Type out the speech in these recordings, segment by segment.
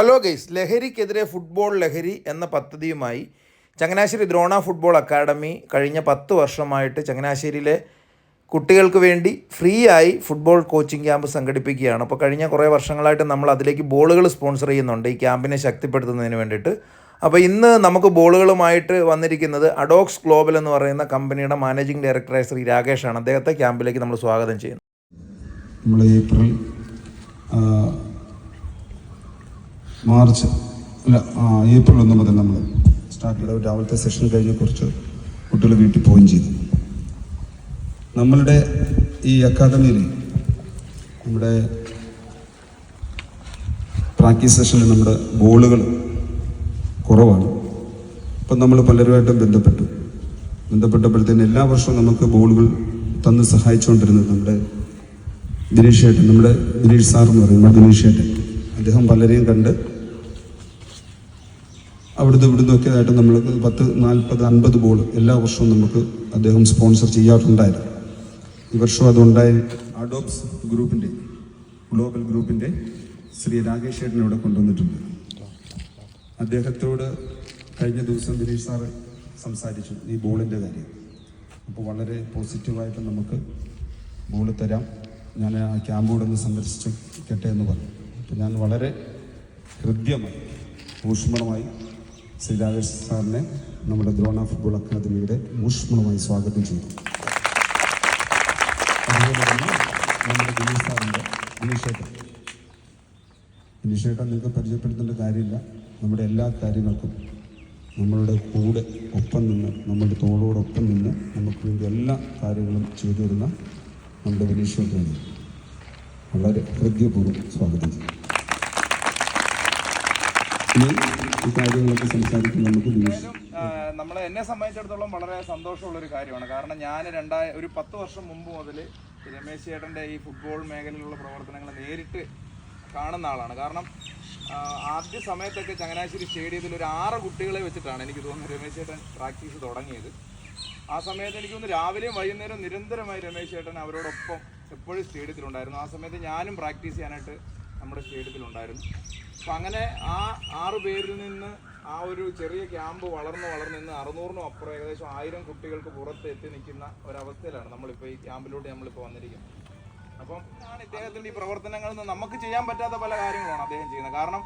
Hello guys ലഹരിക്കെതിരെ football ലഹരി എന്ന പദ്ധതിയുമായി ചങ്ങനാശ്ശേരി ദ്രോണ ഫുട്ബോൾ അക്കാഡമി കഴിഞ്ഞ പത്ത് വർഷമായിട്ട് ചങ്ങനാശ്ശേരിയിലെ കുട്ടികൾക്ക് വേണ്ടി ഫ്രീ ആയി ഫുട്ബോൾ കോച്ചിങ് ക്യാമ്പ് സംഘടിപ്പിക്കുകയാണ്. അപ്പോൾ കഴിഞ്ഞ കുറേ വർഷങ്ങളായിട്ട് നമ്മൾ അതിലേക്ക് ബോളുകൾ സ്പോൺസർ ചെയ്യുന്നുണ്ട്. ഈ ക്യാമ്പിനെ ശക്തിപ്പെടുത്തുന്നതിന് വേണ്ടിയിട്ട്. അപ്പോൾ ഇന്ന് നമുക്ക് ബോളുകളുമായിട്ട് വന്നിരിക്കുന്നത് അഡോക്സ് ഗ്ലോബൽ എന്ന് പറയുന്ന കമ്പനിയുടെ മാനേജിംഗ് ഡയറക്ടറായ ശ്രീ രാകേഷാണ്. അദ്ദേഹത്തെ ക്യാമ്പിലേക്ക് നമ്മൾ സ്വാഗതം ചെയ്യുന്നു. നമ്മൾ ഏപ്രിൽ മാർച്ച് അല്ല ഏപ്രിൽ ഒന്ന് മുതൽ നമ്മൾ സ്റ്റാർട്ട് ചെയ്ത രാവിലത്തെ സെഷൻ കഴിഞ്ഞ് കുറച്ച് കുട്ടികൾ വീട്ടിൽ പോവുകയും ചെയ്തു. നമ്മളുടെ ഈ അക്കാദമിയിൽ നമ്മുടെ പ്രാക്ടീസ് സെഷനിൽ നമ്മുടെ ഗോളുകൾ കുറവാണ്. അപ്പം നമ്മൾ പലരുമായിട്ടും ബന്ധപ്പെട്ടു. ബന്ധപ്പെട്ടപ്പോഴത്തേന് എല്ലാ വർഷവും നമുക്ക് ബോളുകൾ തന്ന് സഹായിച്ചുകൊണ്ടിരുന്നത് നമ്മുടെ ദിനേഷ് ഏട്ടൻ നമ്മുടെ ദിനേഷ് സാർ എന്ന് പറയും ദിനേഷ് ചേട്ടൻ അദ്ദേഹം പലരെയും കണ്ട് അവിടുന്ന് ഇവിടുന്ന് ഒക്കെ ആയിട്ട് നമ്മൾക്ക് പത്ത് നാൽപ്പത് അൻപത് ബോൾ എല്ലാ വർഷവും നമുക്ക് അദ്ദേഹം സ്പോൺസർ ചെയ്യാറുണ്ടായിരുന്നു. ഈ വർഷം അതുണ്ടായി അഡോപ്സ് ഗ്രൂപ്പിന്റെ ഗ്ലോബൽ ഗ്രൂപ്പിന്റെ ശ്രീ രാകേഷ് ചേട്ടനെ ഇവിടെ കൊണ്ടുവന്നിട്ടുണ്ട്. അദ്ദേഹത്തോട് കഴിഞ്ഞ ദിവസം ദിനേഷ് സാറ് സംസാരിച്ചു ഈ ബോളിന്റെ കാര്യം. അപ്പോൾ വളരെ പോസിറ്റീവായിട്ട് നമുക്ക് ബോൾ തരാം. ഞാൻ ആ ക്യാമ്പ് ഒന്ന് സന്ദർശിക്കട്ടെ എന്ന് പറഞ്ഞു. ഞാൻ വളരെ ഹൃദ്യമായി ഊഷ്മളമായി ശ്രീ രാജേഷ് സാറിനെ നമ്മുടെ ദ്രോണ ഫുട്ബോൾ അക്കാദമിയുടെ ഊഷ്മളമായി സ്വാഗതം ചെയ്തു അതുപോലെ തന്നെ നമ്മുടെ ദിനേഷ് സാറിന്റെ ദിനേഷ് ചേട്ടൻ നിങ്ങൾക്ക് പരിചയപ്പെടുത്തേണ്ട കാര്യമില്ല. നമ്മുടെ എല്ലാ കാര്യങ്ങൾക്കും നമ്മളുടെ കൂടെ ഒപ്പം നിന്ന് നമ്മുടെ തോളോടൊപ്പം നിന്ന് നമുക്ക് വേണ്ടി എല്ലാ കാര്യങ്ങളും ചെയ്തു തരുന്ന നമ്മുടെ വിനീഷ് വളരെ ഹൃദ്യപൂർവം സ്വാഗതം ചെയ്യും കാര്യങ്ങളൊക്കെ സംസാരിക്കാൻ നമുക്ക് നമ്മളെ എന്നെ സംബന്ധിച്ചിടത്തോളം വളരെ സന്തോഷമുള്ള ഒരു കാര്യമാണ്. കാരണം ഞാൻ രണ്ടായ ഒരു പത്ത് വർഷം മുമ്പ് മുതൽ രമേശ് ചേട്ടന്റെ ഈ ഫുട്ബോൾ മേഖലയിലുള്ള പ്രവർത്തനങ്ങൾ നേരിട്ട് കാണുന്ന ആളാണ്. കാരണം ആദ്യ സമയത്തൊക്കെ ചങ്ങനാശ്ശേരി സ്റ്റേഡിയത്തിൽ ഒരു ആറ് കുട്ടികളെ വെച്ചിട്ടാണ് എനിക്ക് തോന്നുന്നു രമേശ് ചേട്ടൻ പ്രാക്ടീസ് തുടങ്ങിയത്. ആ സമയത്ത് എനിക്ക് തോന്നുന്നു രാവിലെയും വൈകുന്നേരം നിരന്തരമായി രമേശ് ചേട്ടൻ അവരോടൊപ്പം എപ്പോഴും സ്റ്റേഡിയത്തിലുണ്ടായിരുന്നു. ആ സമയത്ത് ഞാനും പ്രാക്ടീസ് ചെയ്യാനായിട്ട് നമ്മുടെ സ്റ്റേഡിയത്തിലുണ്ടായിരുന്നു. അപ്പം അങ്ങനെ ആ ആറ് പേരിൽ നിന്ന് ആ ഒരു ചെറിയ ക്യാമ്പ് വളർന്ന് വളർന്ന് ഇന്ന് അറുന്നൂറിനും അപ്പുറം ഏകദേശം ആയിരം കുട്ടികൾക്ക് പുറത്ത് എത്തി നിൽക്കുന്ന ഒരവസ്ഥയിലാണ് നമ്മളിപ്പോൾ ഈ ക്യാമ്പിലൂടെ നമ്മളിപ്പോൾ വന്നിരിക്കുന്നത്. അപ്പം ഇദ്ദേഹത്തിന്റെ ഈ പ്രവർത്തനങ്ങളിൽ നിന്ന് നമുക്ക് ചെയ്യാൻ പറ്റാത്ത പല കാര്യങ്ങളാണ് അദ്ദേഹം ചെയ്യുന്നത്. കാരണം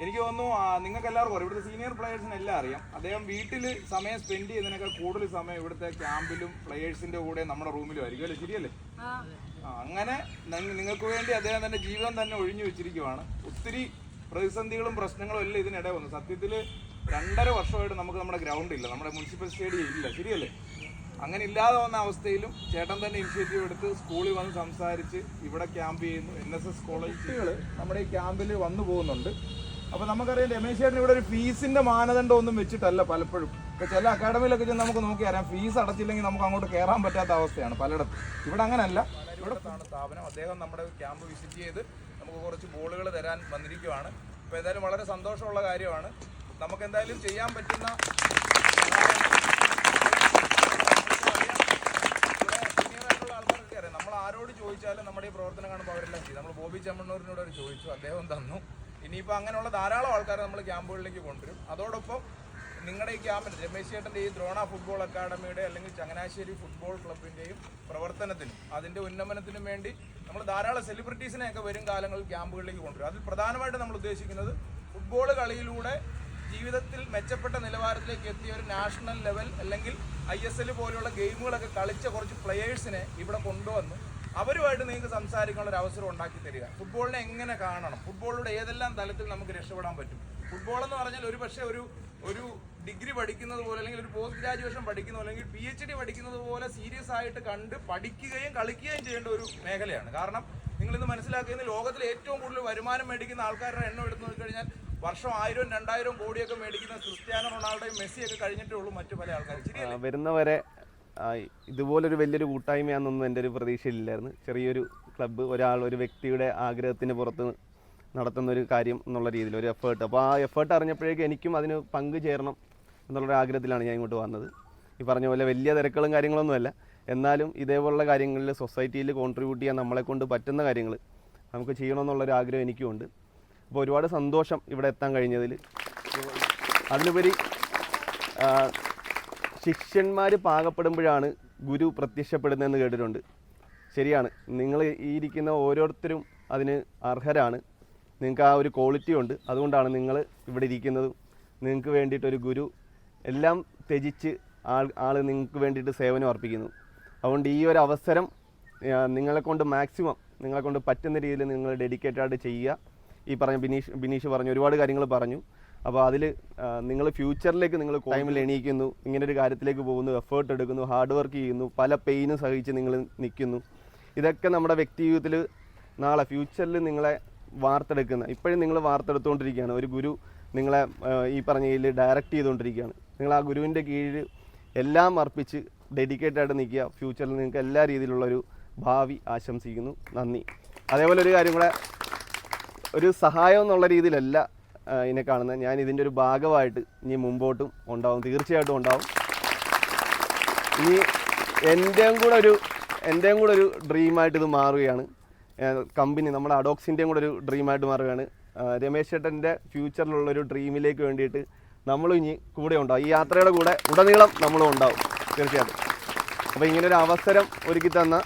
എനിക്ക് തോന്നുന്നു നിങ്ങൾക്ക് എല്ലാവർക്കും അറിയാം. ഇവിടുത്തെ സീനിയർ പ്ലെയേഴ്സിന് എല്ലാം അറിയാം. അദ്ദേഹം വീട്ടിൽ സമയം സ്പെൻഡ് ചെയ്യുന്നതിനേക്കാൾ കൂടുതൽ സമയം ഇവിടുത്തെ ക്യാമ്പിലും പ്ലെയേഴ്സിന്റെ കൂടെ നമ്മുടെ റൂമിലും ആയിരിക്കും അല്ലേ? ശരിയല്ലേ? അങ്ങനെ നിങ്ങൾക്ക് വേണ്ടി അദ്ദേഹം തന്റെ ജീവൻ തന്നെ ഒഴിഞ്ഞു വെച്ചിരിക്കുവാണ്. ഒത്തിരി പ്രതിസന്ധികളും പ്രശ്നങ്ങളും എല്ലാം ഇതിനിടെ വന്നു. സത്യത്തിൽ രണ്ടര വർഷമായിട്ട് നമുക്ക് നമ്മുടെ ഗ്രൗണ്ട് ഇല്ല. നമ്മുടെ മുനിസിപ്പൽ സ്റ്റേഡിയം ഇല്ല. ശരിയല്ലേ? അങ്ങനെ ഇല്ലാതെ വന്ന അവസ്ഥയിലും ചേട്ടൻ തന്നെ ഇനിഷ്യേറ്റീവ് എടുത്ത് സ്കൂളിൽ വന്ന് സംസാരിച്ച് ഇവിടെ ക്യാമ്പ് ചെയ്യുന്നു. എൻ എസ് എസ് കോളേജ് കുട്ടികൾ നമ്മുടെ ഈ ക്യാമ്പിൽ വന്നു പോകുന്നുണ്ട്. അപ്പോൾ നമുക്കറിയാം രമേശ് ചേട്ടൻ ഇവിടെ ഒരു ഫീസിന്റെ മാനദണ്ഡം ഒന്നും വെച്ചിട്ടല്ല പലപ്പോഴും. ഇപ്പോൾ ചില അക്കാഡമിയിലൊക്കെ ചെന്ന് നമുക്ക് നോക്കി അറിയാം ഫീസ് അടച്ചില്ലെങ്കിൽ നമുക്ക് അങ്ങോട്ട് കയറാൻ പറ്റാത്ത അവസ്ഥയാണ് പലയിടത്തും. ഇവിടെ അങ്ങനല്ല. ഇവിടെ സ്ഥാപനം. അദ്ദേഹം നമ്മുടെ ക്യാമ്പ് വിസിറ്റ് ചെയ്ത് നമുക്ക് കുറച്ച് ബോളുകൾ തരാൻ വന്നിരിക്കുവാണ്. അപ്പോൾ ഏതായാലും വളരെ സന്തോഷമുള്ള കാര്യമാണ്. നമുക്ക് എന്തായാലും ചെയ്യാൻ പറ്റുന്ന നമ്മൾ ആരോട് ചോദിച്ചാലും നമ്മുടെ ഈ പ്രവർത്തനം കാണുമ്പോൾ അവരെല്ലാം ചെയ്യും. നമ്മൾ ബോബി ചമ്മണ്ണൂരിനോട് ചോദിച്ചു. അദ്ദേഹം തന്നു. ഇനിയിപ്പോൾ അങ്ങനെയുള്ള ധാരാളം ആൾക്കാരെ നമ്മൾ ക്യാമ്പുകളിലേക്ക് കൊണ്ടുവരും. അതോടൊപ്പം നിങ്ങളുടെ ഈ ക്യാമ്പിന് രമേശ് ചേട്ടന്റെ ഈ ദ്രോണ ഫുട്ബോൾ അക്കാഡമിയുടെ അല്ലെങ്കിൽ ചങ്ങനാശ്ശേരി ഫുട്ബോൾ ക്ലബിന്റെയും പ്രവർത്തനത്തിനും അതിന്റെ ഉന്നമനത്തിനും വേണ്ടി നമ്മൾ ധാരാളം സെലിബ്രിറ്റീസിനെയൊക്കെ വരും കാലങ്ങളിൽ ക്യാമ്പുകളിലേക്ക് കൊണ്ടുവരും. അതിൽ പ്രധാനമായിട്ട് നമ്മൾ ഉദ്ദേശിക്കുന്നത് ഫുട്ബോൾ കളിയിലൂടെ ജീവിതത്തിൽ മെച്ചപ്പെട്ട നിലവാരത്തിലേക്ക് എത്തിയ ഒരു നാഷണൽ ലെവൽ അല്ലെങ്കിൽ ഐ എസ് എൽ പോലെയുള്ള ഗെയിമുകളൊക്കെ കളിച്ച കുറച്ച് പ്ലെയേഴ്സിനെ ഇവിടെ കൊണ്ടുവന്ന് അവരുമായിട്ട് നിങ്ങൾക്ക് സംസാരിക്കാനുള്ള ഒരു അവസരം ഉണ്ടാക്കി തരിക. ഫുട്ബോളിനെ എങ്ങനെ കാണണം? ഫുട്ബോളിലൂടെ ഏതെല്ലാം തലത്തിൽ നമുക്ക് രക്ഷപ്പെടാൻ പറ്റും? ഫുട്ബോൾ എന്ന് പറഞ്ഞാൽ ഒരു പക്ഷേ ഒരു ഒരു ഡിഗ്രി പഠിക്കുന്നത് പോലെ അല്ലെങ്കിൽ ഒരു പോസ്റ്റ് ഗ്രാജുവേഷൻ പഠിക്കുന്ന അല്ലെങ്കിൽ പി എച്ച് ഡി പഠിക്കുന്നത് പോലെ സീരിയസ് ആയിട്ട് കണ്ട് പഠിക്കുകയും കളിക്കുകയും ചെയ്യേണ്ട ഒരു മേഖലയാണ്. കാരണം നിങ്ങൾ ഇന്ന് മനസ്സിലാക്കുന്ന ലോകത്തിൽ ഏറ്റവും കൂടുതൽ വരുമാനം മേടിക്കുന്ന ആൾക്കാരുടെ എണ്ണം എടുത്തു നോക്കിക്കഴിഞ്ഞാൽ വർഷം ആയിരം രണ്ടായിരം കോടിയൊക്കെ മേടിക്കുന്ന ക്രിസ്ത്യാനോ റൊണാൾഡോയും മെസ്സിയൊക്കെ കഴിഞ്ഞിട്ടേ ഉള്ളൂ മറ്റു പല ആൾക്കാർ വരുന്നവരെ ഇതുപോലൊരു വലിയൊരു കൂട്ടായ്മയാണെന്നൊന്നും എന്റെ ഒരു പ്രതീക്ഷയിലില്ലായിരുന്നു. ചെറിയൊരു ക്ലബ്ബ് ഒരാൾ ഒരു വ്യക്തിയുടെ ആഗ്രഹത്തിന് പുറത്ത് നടത്തുന്ന ഒരു കാര്യം എന്നുള്ള രീതിയിൽ ഒരു എഫേർട്ട് അപ്പോൾ ആ എഫേർട്ട് അറിഞ്ഞപ്പോഴേക്കും എനിക്കും അതിന് പങ്കു ചേരണം എന്നുള്ളൊരു ആഗ്രഹത്തിലാണ് ഞാൻ ഇങ്ങോട്ട് വന്നത്. ഈ പറഞ്ഞ പോലെ വലിയ തിരക്കുകളും കാര്യങ്ങളൊന്നുമല്ല എന്നാലും ഇതേപോലുള്ള കാര്യങ്ങളിൽ സൊസൈറ്റിയിൽ കോൺട്രിബ്യൂട്ട് ചെയ്യാൻ നമ്മളെ കൊണ്ട് പറ്റുന്ന കാര്യങ്ങൾ നമുക്ക് ചെയ്യണമെന്നുള്ളൊരു ആഗ്രഹം എനിക്കുമുണ്ട്. അപ്പോൾ ഒരുപാട് സന്തോഷം ഇവിടെ എത്താൻ കഴിഞ്ഞതിൽ. അതിലുപരി ശിഷ്യന്മാർ പാകപ്പെടുമ്പോഴാണ് ഗുരു പ്രത്യക്ഷപ്പെടുന്നതെന്ന് കേട്ടിട്ടുണ്ട്. ശരിയാണ്. നിങ്ങൾ ഈ ഇരിക്കുന്ന ഓരോരുത്തരും അതിന് അർഹരാണ്. നിങ്ങൾക്ക് ആ ഒരു ക്വാളിറ്റി ഉണ്ട്. അതുകൊണ്ടാണ് നിങ്ങൾ ഇവിടെ ഇരിക്കുന്നതും. നിങ്ങൾക്ക് വേണ്ടിയിട്ടൊരു ഗുരു എല്ലാം ത്യജിച്ച് ആൾ ആൾ നിങ്ങൾക്ക് വേണ്ടിയിട്ട് സേവനം അർപ്പിക്കുന്നു. അതുകൊണ്ട് ഈ ഒരു അവസരം നിങ്ങളെക്കൊണ്ട് മാക്സിമം നിങ്ങളെക്കൊണ്ട് പറ്റുന്ന രീതിയിൽ നിങ്ങൾ ഡെഡിക്കേറ്റഡ് ആയിട്ട് ചെയ്യുക. ഈ പറഞ്ഞ ബിനീഷ് ബിനീഷ് പറഞ്ഞു ഒരുപാട് കാര്യങ്ങൾ പറഞ്ഞു. അപ്പോൾ അതിൽ നിങ്ങൾ ഫ്യൂച്ചറിലേക്ക് നിങ്ങൾ ടൈമിൽ എണീക്കുന്നു ഇങ്ങനെ ഒരു കാര്യത്തിലേക്ക് പോകുന്നു എഫേർട്ട് എടുക്കുന്നു ഹാർഡ് വർക്ക് ചെയ്യുന്നു പല പെയിനും സഹിച്ച് നിങ്ങൾ നിൽക്കുന്നു ഇതൊക്കെ നമ്മുടെ വ്യക്തി ജീവിതത്തിൽ നാളെ ഫ്യൂച്ചറിൽ നിങ്ങളെ വാർത്തെടുക്കുന്ന ഇപ്പോഴും നിങ്ങൾ വാർത്തെടുത്തുകൊണ്ടിരിക്കുകയാണ് ഒരു ഗുരു നിങ്ങളെ ഈ പറഞ്ഞ രീതിയിൽ ഡയറക്റ്റ് ചെയ്തുകൊണ്ടിരിക്കുകയാണ് നിങ്ങൾ ആ ഗുരുവിന്റെ കീഴിൽ എല്ലാം അർപ്പിച്ച് ഡെഡിക്കേറ്റഡ് ആയിട്ട് നിൽക്കുക. ഫ്യൂച്ചറിൽ നിങ്ങൾക്ക് എല്ലാ രീതിയിലുള്ളൊരു ഭാവി ആശംസിക്കുന്നു. നന്ദി. അതേപോലെ ഒരു കാര്യം കൂടെ ഒരു സഹായം എന്നുള്ള രീതിയിലല്ല ഇതിനെ കാണുന്നത് ഞാൻ ഇതിന്റെ ഒരു ഭാഗമായിട്ട് ഇനി മുമ്പോട്ടും ഉണ്ടാവും. തീർച്ചയായിട്ടും ഉണ്ടാവും. ഇനി എന്റെയും കൂടെ ഒരു എന്റെയും കൂടെ ഒരു ഡ്രീമായിട്ട് ഇത് മാറുകയാണ്. കമ്പനി നമ്മുടെ അഡോക്സിന്റെയും കൂടെ ഒരു ഡ്രീമായിട്ട് മാറുകയാണ്. രമേശ് ചേട്ടന്റെ ഫ്യൂച്ചറിലുള്ളൊരു ഡ്രീമിലേക്ക് വേണ്ടിയിട്ട് നമ്മളും ഇനി കൂടെ ഉണ്ടാവും. ഈ യാത്രയുടെ കൂടെ ഉടനീളം നമ്മളും ഉണ്ടാവും. തീർച്ചയായിട്ടും. അപ്പോൾ ഇങ്ങനൊരു അവസരം ഒരുക്കി തന്ന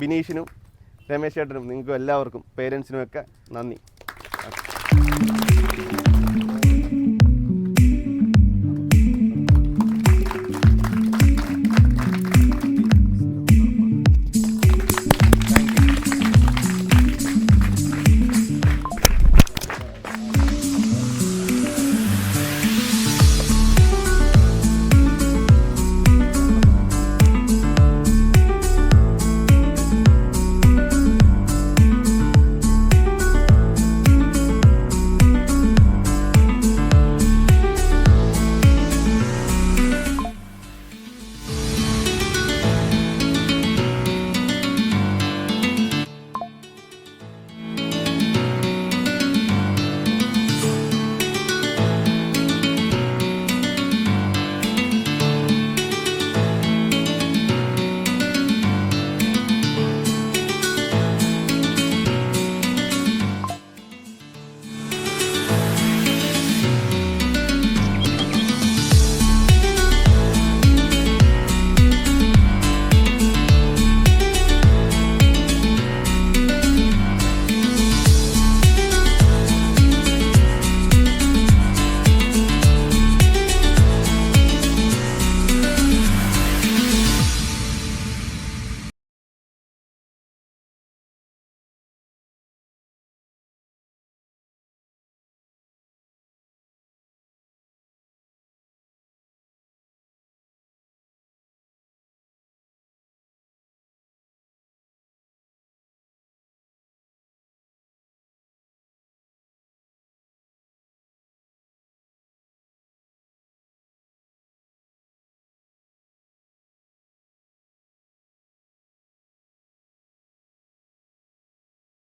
ബിനീഷിനും രമേശ് ചേട്ടനും നിങ്ങൾക്കും എല്ലാവർക്കും പേരൻസിനുമൊക്കെ നന്ദി.